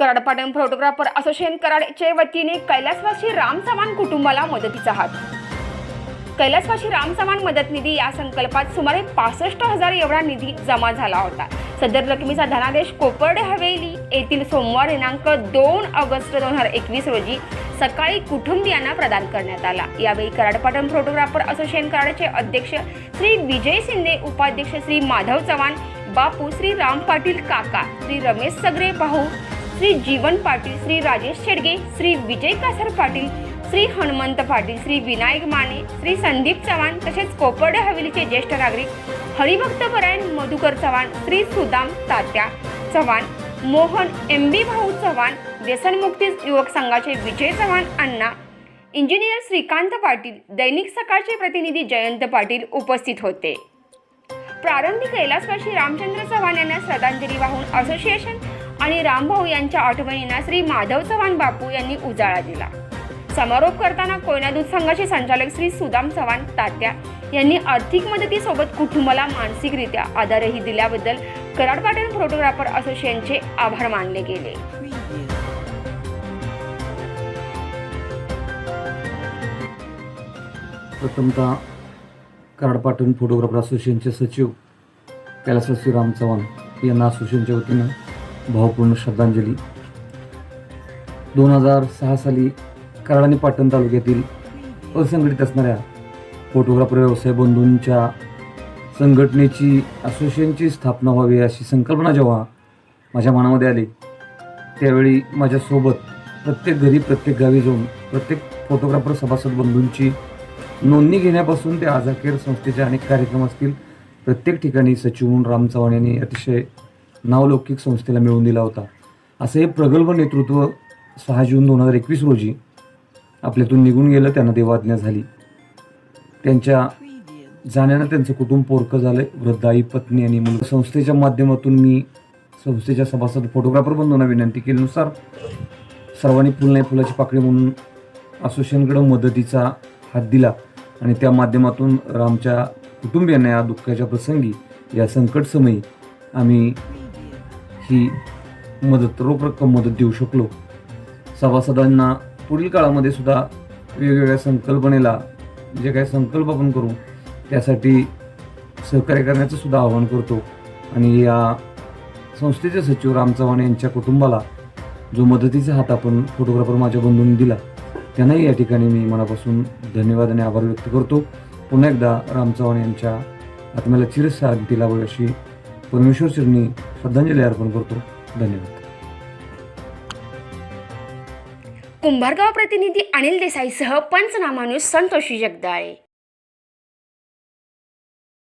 कराडपाटण photographer association कराडचे वतीने कैलासवासी राम चव्हाण कुटुंबाला मदतीचा हात. कैलासवासी राम चव्हाण मदत निधी या संकल्पात सुमारे पासष्ट हजार एवढा निधी जमा झाला होता. सदर रकमेचा धनादेश कोपर्डे हवेली येथील सोमवार दिनांक दोन ऑगस्ट दोन हजार एकवीस रोजी सकाळी कुटुंबियांना प्रदान करण्यात आला. यावेळी कराडपाटण फोटोग्राफर असोसिएशन कराडचे अध्यक्ष श्री विजय शिंदे उपाध्यक्ष श्री माधव चव्हाण बापू श्री राम पाटील काका श्री रमेश सगरे भाऊ श्री जीवन पाटील श्री राजेश शेडगे श्री विजय कासर पाटील श्री हनुमंत पाटील श्री विनायक माने श्री संदीप चव्हाण तसेच कोपर्डे हवेलीचे ज्येष्ठ नागरिक हरिभक्त परायण मधुकर चव्हाण श्री सुदाम तात्या चव्हाण मोहन एम बी भाऊ चव्हाण व्यसनमुक्ती युवक संघाचे विजय चव्हाण अण्णा इंजिनियर श्रीकांत पाटील दैनिक सकाळचे प्रतिनिधी जयंत पाटील उपस्थित होते. प्रारंभी कैलासवासी रामचंद्र चव्हाण यांना श्रद्धांजली वाहून असोसिएशन आणि रामभाऊ यांच्या आठवणींना श्री माधव चव्हाण बापू यांनी उजाळा दिला. समारोप करताना कोयना दूध संघाचे संचालक श्री सुदाम चव्हाण तात्या यांनी आर्थिक मदतीसोबत कुटुंबाला मानसिकरित्या आधारही दिल्याबद्दल कराडपाटण फोटोग्राफर असोसिएशनचे आभार मानले गेले. प्रथमतः कराडपाटण फोटोग्राफर असोसिएशनचे सचिव कैलासवासी राम चव्हाण यांना असोसिएशनच्या वतीनं भावपूर्ण श्रद्धांजली. दोन हजार सहा साली कराड आणि पाटण तालुक्यातील असंघटित असणाऱ्या फोटोग्राफर व्यवसाय बंधूंच्या संघटनेची असोसिएशनची स्थापना व्हावी अशी संकल्पना जेव्हा माझ्या मनामध्ये आली त्यावेळी माझ्यासोबत प्रत्येक घरी प्रत्येक गावी जाऊन प्रत्येक फोटोग्राफर सभासद बंधूंची नोंदणी घेण्यापासून ते आज संस्थेचे अनेक कार्यक्रम असतील प्रत्येक ठिकाणी सचिव म्हणून राम चव्हाण यांनी अतिशय नावलौकिक संस्थेला मिळवून दिला होता. असं हे प्रगल्भ नेतृत्व सहा जून दोन हजार एकवीस रोजी आपल्यातून निघून गेलं त्यांना देवाज्ञा झाली. त्यांच्या जाण्यानं त्यांचं कुटुंब पोरकं झालं. वृद्ध आई पत्नी आणि मुलं संस्थेच्या माध्यमातून मी संस्थेच्या सभासद फोटोग्राफर बंधूंना विनंती केल्यानुसार सर्वांनी फुल नाही फुलाची पाकळी म्हणून असोसिएशनकडं मदतीचा हात दिला आणि त्या माध्यमातून रामच्या कुटुंबियांना या दुःखाच्या प्रसंगी या संकटसमयी आम्ही ही मदत रोख रक्कम मदत देऊ शकलो. सभासदांना पुढील काळामध्ये सुद्धा वेगवेगळ्या संकल्पनेला जे काही संकल्प आपण करू त्यासाठी सहकार्य करण्याचं सुद्धा आवाहन करतो. आणि या संस्थेचे सचिव राम चव्हाण यांच्या कुटुंबाला जो मदतीचा हात आपण फोटोग्राफर माझ्या बंधूंनी दिला त्यांनाही या ठिकाणी मी मनापासून धन्यवाद आणि आभार व्यक्त करतो. पुन्हा एकदा राम चव्हाण यांच्या आत्म्याला चिरशांती लावू अशी परमेश्वर चरणी श्रद्धांजली अर्पण करतो. धन्यवाद. कुंभारगाव प्रतिनिधी अनिल देसाईसह पंचनामा न्यूज संतोषी जगदाळे.